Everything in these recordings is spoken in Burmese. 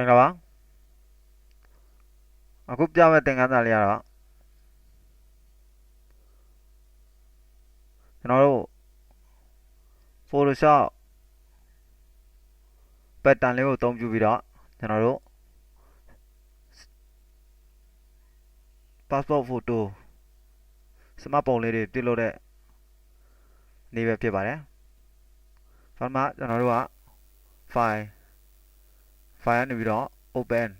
င်္ဂလာပါအခုပြမဲ့သင်ခန်းစာလေးကတော့ကျွန်တော်တို့ Photoshop pattern လေးကိုအသုံးပြုပြီးတော့ကျွန်တော်တို့ passport photo စမတ်ပုံလေးတွေပြုလုပ်တဲ့နေ့ပဲဖြစ်ပါတယ်ပထမကျွန်တော်တို့က file file ကနေပြီးတော့ open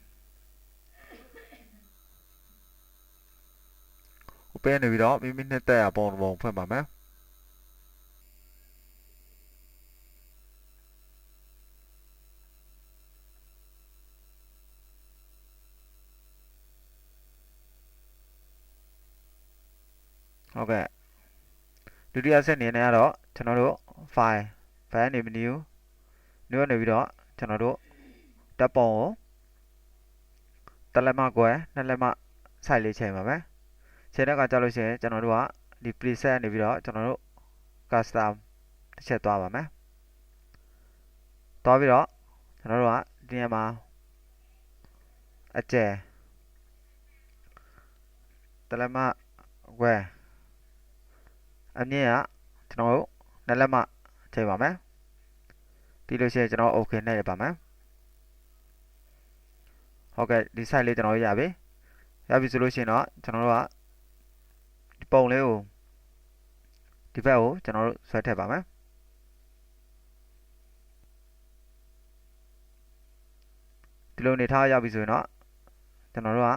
open နေပြီးတော့မိမိနှစ်သက်ရပုံတစ်ပုံဖွင့်ပါမယ်ဟုတ်ကဲ့ဒုတိယဆက်အနေနဲ့ကတော့ကျွန်တော်တို့ file file နေ menu new နေပြီးတော့ကျွန်တော်တို့ တပ်ပုံကိုတစ်လက်မကွယ်နှစ်လက်မစိုက်လေးချိန်ပါမယ်ချိန်တဲ့အခါကျလို့ရှိရင်ကျွန်တော်တို့ကဒီ preset နေပြီးတော့ကျွန်တော်တို့ custom တစ်ချက်သွားပါမယ်သွားပြီးတော့ကျွန်တော်တို့ကဒီနေရာမှာအကျယ်တစ်လက်မကွယ်အမြင့်ကကျွန်တော်တို့နှစ်လက်မချိန်ပါမယ်ပြီးလို့ရှိရင်ကျွန်တော် okay နဲ့ရပါမယ် ဟုတ်ကဲ့ဒီ site လေးကျွန်တော်ရပြီရပြီဆိုလို့ရှိရင်တော့ကျွန်တော်တို့ကဒီပုံလေးကိုဒီဘက်ကိုကျွန်တော်တို့ဆွဲထည့်ပါမယ်ဒီလိုနေထားရပြီဆိုရင်တော့ကျွန်တော်တို့က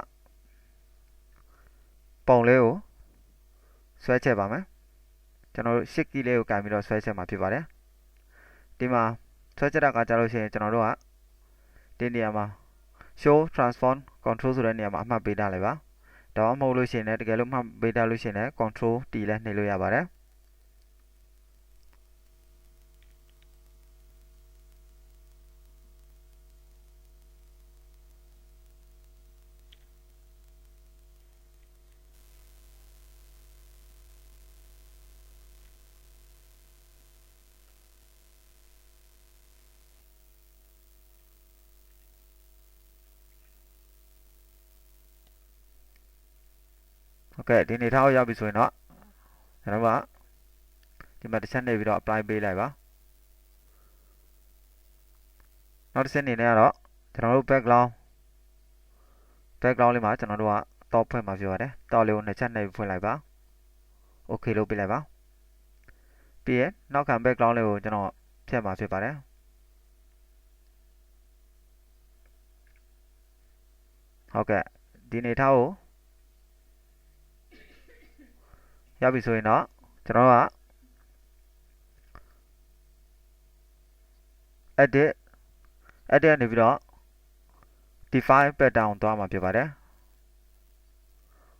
ပုံလေးကိုဆွဲချက်ပါမယ်ကျွန်တော်တို့ shift key လေးကိုကင်ပြီးတော့ဆွဲချက်မှာဖြစ်ပါတယ်ဒီမှာဆွဲချက်တာကကြာလို့ရှိရင်ကျွန်တော်တို့ကဒီနေရာမှာ show transform control ဆိုတဲ့နေရာမှာအမှတ်ပေးထားလိုက်ပါဒါမှမဟုတ်လို့ရှိရင်လည်းတကယ်လို့မှတ်ပေးထားလို့ရှိရင်လည်း control T လည်းနှိပ်လို့ရပါတယ် ဟုတ်ကဲ့ဒီနေထားကိုရောက်ပြီဆိုရင်တော့ကျွန်တော်ကဒီမှာတစ်ချက်နေပြီးတော့ apply ပေးလိုက်ပါနောက်တစ်ချက်အနေနဲ့ကတော့ကျွန်တော်တို့ background background လေးမှာကျွန်တော်တို့က top ဖွင့်မှာဖြစ်ပါတယ် top လေးကိုနှစ်ချက်နေပြီးဖွင့်လိုက်ပါ okay လုပ်ပေးလိုက်ပါပြီးရင်နောက်ခံ background လေးကိုကျွန်တော်ဖြတ်မှာဖြစ်ပါတယ်ဟုတ်ကဲ့ဒီနေထားကို ရပြီဆိုရင်တော့ကျွန်တော်က edit edit ကနေပြီးတော့ define pattern ကိုသွားမှာဖြစ်ပါတယ်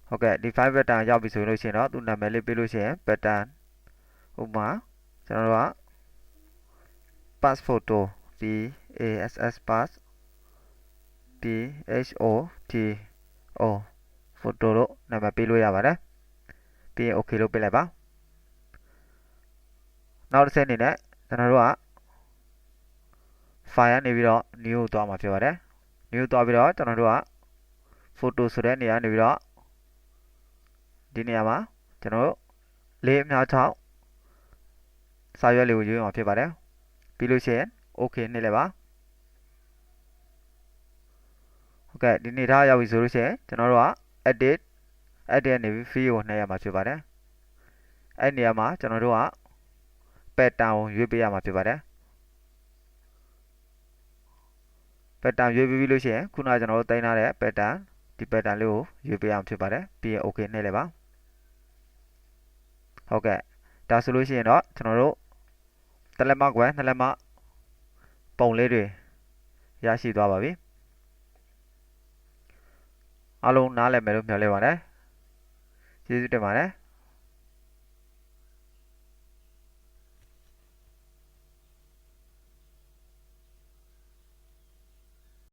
ဟုတ်ကဲ့ define pattern ရောက်ပြီဆိုလို့ရှိရင်တော့သူနာမည်လေးပေးလို့ရှိရင် pattern ဥပမာကျွန်တော်တို့က pass photo p a s s pass p h o t o photo လို့နာမည်ပေးလို့ရပါတယ် ပြီးရင် okay လို့ပြလိုက်ပါနောက်တစ်ဆင့်အနေနဲ့ကျွန်တော်တို့က file ကနေပြီးတော့ new ကိုသွားမှာဖြစ်ပါတယ် new သွားပြီးတော့ကျွန်တော်တို့က photo ဆိုတဲ့နေရာနေပြီးတော့ဒီနေရာမှာကျွန်တော်တို့လေးအများ6စာရွက်လေးကိုရွေးအောင်ဖြစ်ပါတယ်ပြီးလို့ရှိရင် okay နှိပ်လိုက်ပါဟုတ်ကဲ့ဒီနေထားရောက်ပြီဆိုလို့ရှိရင်ကျွန်တော်တို့က edit အဲ့ဒီကနေပြီး field ကိုနှိပ်ရမှာဖြစ်ပါတယ်အဲ့နေရာမှာကျွန်တော်တို့က pattern ကိုရွေးပေးရမှာဖြစ်ပါတယ် pattern ရွေးပြီးလို့ရှိရင်ခုနကကျွန်တော်တို့တင်ထားတဲ့ pattern ဒီ pattern လေးကိုရွေးပေးအောင်ဖြစ်ပါတယ်ပြီးရင် okay နှိပ်လိုက်ပါဟုတ်ကဲ့ဒါဆိုလို့ရှိရင်တော့ကျွန်တော်တို့တစ်လက်မကွယ်နှစ်လက်မပုံလေးတွေရရှိသွားပါပြီအားလုံးနားလည်မယ်လို့မျှော်လင့်ပါတယ် ကျေးဇူးတင်ပါတယ်